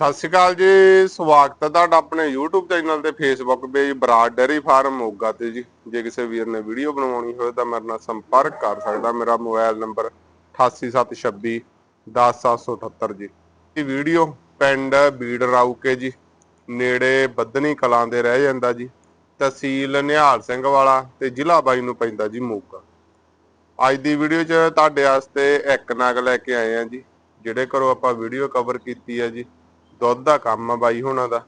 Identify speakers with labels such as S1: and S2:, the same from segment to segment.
S1: ਸਤਿ ਸ਼੍ਰੀ ਅਕਾਲ ਜੀ, ਸਵਾਗਤ ਹੈ ਤੁਹਾਡਾ ਆਪਣੇ YouTube ਚੈਨਲ ਤੇ, Facebook page Brar dairy farm Moga ਤੇ ਜੀ। ਜੇ ਕਿਸੇ ਵੀਰ ਨੇ ਵੀਡੀਓ ਬਣਵਾਉਣੀ ਹੋਵੇ ਤਾਂ ਮੇਰੇ ਨਾਲ ਸੰਪਰਕ ਕਰ ਸਕਦਾ। ਮੇਰਾ ਮੋਬਾਈਲ ਨੰਬਰ 88726 10778 ਜੀ। ਇਹ ਵੀਡੀਓ ਪਿੰਡ ਬੀੜ ਰਾਊਕੇ ਜੀ, ਨੇੜੇ ਬੱਦਨੀ ਕਲਾਂ ਦੇ ਰਹਿ ਜਾਂਦਾ ਜੀ। ਤਹਿਸੀਲ ਨਿਹਾਲ ਸਿੰਘ ਵਾਲਾ ਤੇ ਜ਼ਿਲ੍ਹਾ ਬਾਈ ਨੂੰ ਪੈਂਦਾ ਜੀ ਮੋਗਾ। ਅੱਜ ਦੀ ਵੀਡੀਓ 'ਚ ਤੁਹਾਡੇ ਵਾਸਤੇ ਇੱਕ ਨਾਗ ਲੈ ਕੇ ਆਏ ਆ ਜੀ। ਜਿਹੜੇ ਘਰੋਂ ਆਪਾਂ ਵੀਡੀਓ ਕਵਰ ਕੀਤੀ ਹੈ ਜੀ। ਦੁੱਧ ਦਾ ਕੰਮ ਆ ਬਾਈ ਹੋਣਾ ਦਾ।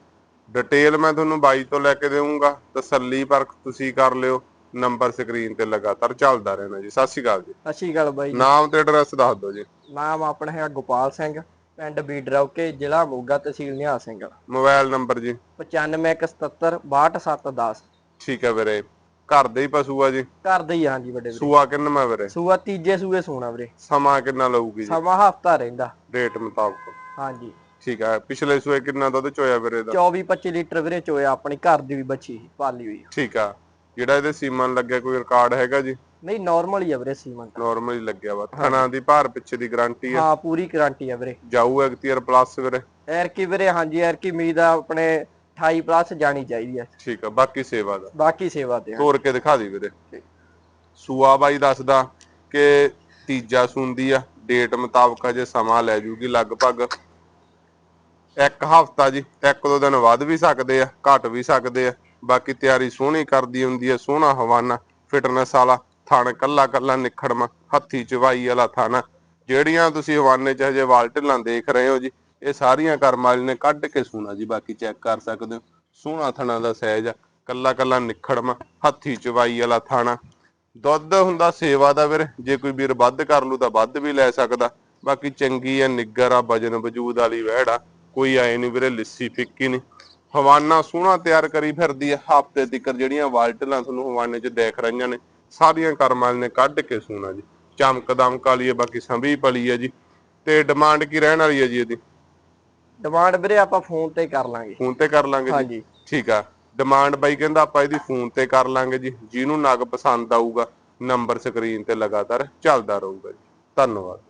S1: ਡਿਟੇਲ ਮੈਂ ਤੁਹਾਨੂੰ ਬਾਈ ਤੋਂ ਲੈ ਕੇ ਦੇਵਾਂਗਾ ਤਸੱਲੀ ਪਰਖ ਤੁਸੀਂ ਕਰ ਲਿਓ। ਨੰਬਰ ਸਕਰੀਨ ਤੇ ਲਗਾਤਾਰ ਚੱਲਦਾ ਰਹਿਣਾ ਜੀ। ਸਤਿ ਸ਼੍ਰੀ ਅਕਾਲ ਜੀ।
S2: ਸਤਿ ਸ਼੍ਰੀ ਅਕਾਲ ਬਾਈ
S1: ਨਾਮ ਤੇ ਐਡਰੈਸ ਦੱਸ ਦਿਓ ਜੀ।
S2: ਨਾਮ ਆਪਣਾ ਹੈਗਾ ਗੋਪਾਲ ਸਿੰਘ ਪਿੰਡ ਬੀਡਰੌਕੇ ਜ਼ਿਲ੍ਹਾ ਮੋਗਾ ਤਹਿਸੀਲ ਨਿਹਾਲ ਸਿੰਘ।
S1: ਮੋਬਾਈਲ ਨੰਬਰ ਜੀ।
S2: 9517 62710
S1: ਠੀਕ ਹੈ ਵੀਰੇ। ਘਰ ਦੇ ਹੀ ਪਸ਼ੂ ਆ ਜੀ।
S2: ਘਰ ਦੇ ਹੀ ਹਾਂ ਜੀ ਵੱਡੇ ਵੀਰੇ।
S1: ਸੂਆ ਕਿੰਨਾ ਵੀਰੇ?
S2: ਸੂਆ ਤੀਜੇ ਸੂਏ ਸੋਣਾ ਵੀਰੇ।
S1: ਸਮਾਂ ਕਿੰਨਾ ਲਊਗੀ ਜੀ?
S2: ਸਮਾਂ ਹਫਤਾ ਰਹਿੰਦਾ।
S1: ਰੇਟ ਮੁਤਾਬਕ।
S2: ਹਾਂਜੀ।
S1: ਠੀਕ ਹੈ ਪਿਛਲੇ ਸੂਏ ਕਿੰਨਾ ਦੁੱਧ ਚੋਇਆ ਵੀਰੇ ਦਾ
S2: 24 25 ਲੀਟਰ ਵੀਰੇ ਚੋਇਆ ਆਪਣੀ ਘਰ ਦੀ ਵੀ ਬੱਚੀ ਪਾਲੀ ਹੋਈ
S1: ਠੀਕ ਆ ਜਿਹੜਾ ਇਹਦੇ ਸੀਮਨ ਲੱਗਿਆ ਕੋਈ ਰਿਕਾਰਡ ਹੈਗਾ ਜੀ?
S2: ਨਹੀਂ ਨਾਰਮਲ ਹੀ ਆ ਵੀਰੇ ਸੀਮਨ
S1: ਨਾਰਮਲੀ ਲੱਗਿਆ ਵਾ ਥਣਾ ਦੀ ਭਾਰ ਪਿੱਛੇ ਦੀ ਗਾਰੰਟੀ ਆ।
S2: ਹਾਂ ਪੂਰੀ ਗਾਰੰਟੀ ਆ ਵੀਰੇ।
S1: ਜਾਊ ਐਕਟੀਅਰ ਪਲੱਸ ਵੀਰੇ।
S2: ਐਰ ਕੀ ਵੀਰੇ ਹਾਂਜੀ ਐਰ ਕੀ ਉਮੀਦ ਆ ਆਪਣੇ 28 ਪਲੱਸ ਜਾਣੀ ਚਾਹੀਦੀ ਹੈ
S1: ਠੀਕ ਆ ਬਾਕੀ ਸੇਵਾ ਦਾ।
S2: ਬਾਕੀ ਸੇਵਾ ਤੇ ਆ।
S1: ਤੋੜ ਕੇ ਦਿਖਾ ਦੀ ਵੀਰੇ। ਸੂਆ ਬਾਈ ਦੱਸਦਾ ਕਿ ਤੀਜਾ ਸੁੰਦੀ ਆ ਡੇਟ ਮੁਤਾਬਕ ਅਜੇ ਸਮਾਂ ਲੈ ਜੂਗੀ ਲਗਭਗ। ਇੱਕ ਹਫਤਾ ਜੀ, ਇੱਕ ਦੋ ਦਿਨ ਵੱਧ ਵੀ ਸਕਦੇ ਆ, ਘਟ ਵੀ ਸਕਦੇ ਆ। ਬਾਕੀ ਤਿਆਰੀ ਸੋਹਣੀ ਕਰਦੀ ਹੁੰਦੀ ਆ, ਸੋਹਣਾ ਹਵਾਨਾ, ਫਿਟਨੈਸ ਵਾਲਾ, ਥਣ ਕੱਲਾ ਕੱਲਾ ਨਿਖੜਮਾ ਹੱਥੀ ਚਵਾਈ ਵਾਲਾ ਥਣ। ਜਿਹੜੀਆਂ ਤੁਸੀਂ ਹਵਾਨੇ ਚ ਹਜੇ ਵਾਲਟਲਾਂ ਦੇਖ ਰਹੇ ਹੋ ਜੀ, ਇਹ ਸਾਰੀਆਂ ਕਰਮਾਲੀ ਨੇ ਕੱਢ ਕੇ ਸੂਣਾ ਜੀ, ਬਾਕੀ ਚੈੱਕ ਕਰ ਸਕਦੇ ਹੋ। ਸੋਹਣਾ ਥਣਾ ਦਾ ਸਹਿਜ ਆ, ਕੱਲਾ ਕੱਲਾ ਨਿਖੜਮਾ ਹੱਥੀ ਚਵਾਈ ਵਾਲਾ ਥਾਣਾ। ਦੁੱਧ ਹੁੰਦਾ ਸੇਵਾ ਦਾ ਵੀਰ, ਜੇ ਕੋਈ ਵੀਰ ਵੱਧ ਕਰ ਲੂ ਤਾਂ ਵੱਧ ਵੀ ਲੈ ਸਕਦਾ। ਬਾਕੀ ਚੰਗੀ ਆ ਨਿੱਗਰ ਆ, ਵਜਨ ਵਜੂਦ ਵਾਲੀ ਵਹਿੜ ਆ। ਕੋਈ ਆਏ ਨਹੀਂ ਵੀਰੇ ਲਿੱਸੀ ਫਿੱਕੀ ਨਹੀਂ ਹਵਾਨਾ ਸੋਹਣਾ ਤਿਆਰ ਕਰੀ ਫਿਰਦੀ ਆ ਹਫ਼ਤੇ ਤੱਕ ਜਿਹੜੀਆਂ ਵਾਲਟਲਾਂ ਤੁਹਾਨੂੰ ਹਵਾਨੇ 'ਚ ਦੇਖ ਰਹੀਆਂ ਨੇ ਸਾਰੀਆਂ ਕਰਮਾਲ ਨੇ ਕੱਢ ਕੇ ਸੂਣਾ ਜੀ। ਚਮਕ ਦਮਕ ਵਾਲੀ ਆ ਬਾਕੀ ਸੰਭੀ ਪਲੀ ਆ ਜੀ। ਤੇ ਡਿਮਾਂਡ ਕੀ ਰਹਿਣ ਵਾਲੀ ਆ ਜੀ ਇਹਦੀ?
S2: ਡਿਮਾਂਡ ਵੀਰੇ ਆਪਾਂ ਫੋਨ ਤੇ ਕਰ ਲਾਂਗੇ।
S1: ਫੋਨ ਤੇ ਕਰ ਲਾਂਗੇ ਜੀ।
S2: ਹਾਂਜੀ।
S1: ਠੀਕ ਆ। ਡਿਮਾਂਡ ਬਾਈ ਕਹਿੰਦਾ ਆਪਾਂ ਇਹਦੀ ਫੋਨ ਤੇ ਕਰ ਲਾਂਗੇ ਜੀ। ਜਿਹਨੂੰ ਨਗ ਪਸੰਦ ਆਊਗਾ ਨੰਬਰ ਸਕਰੀਨ ਤੇ ਲਗਾਤਾਰ ਚੱਲਦਾ ਰਹੂਗਾ ਜੀ। ਧੰਨਵਾਦ।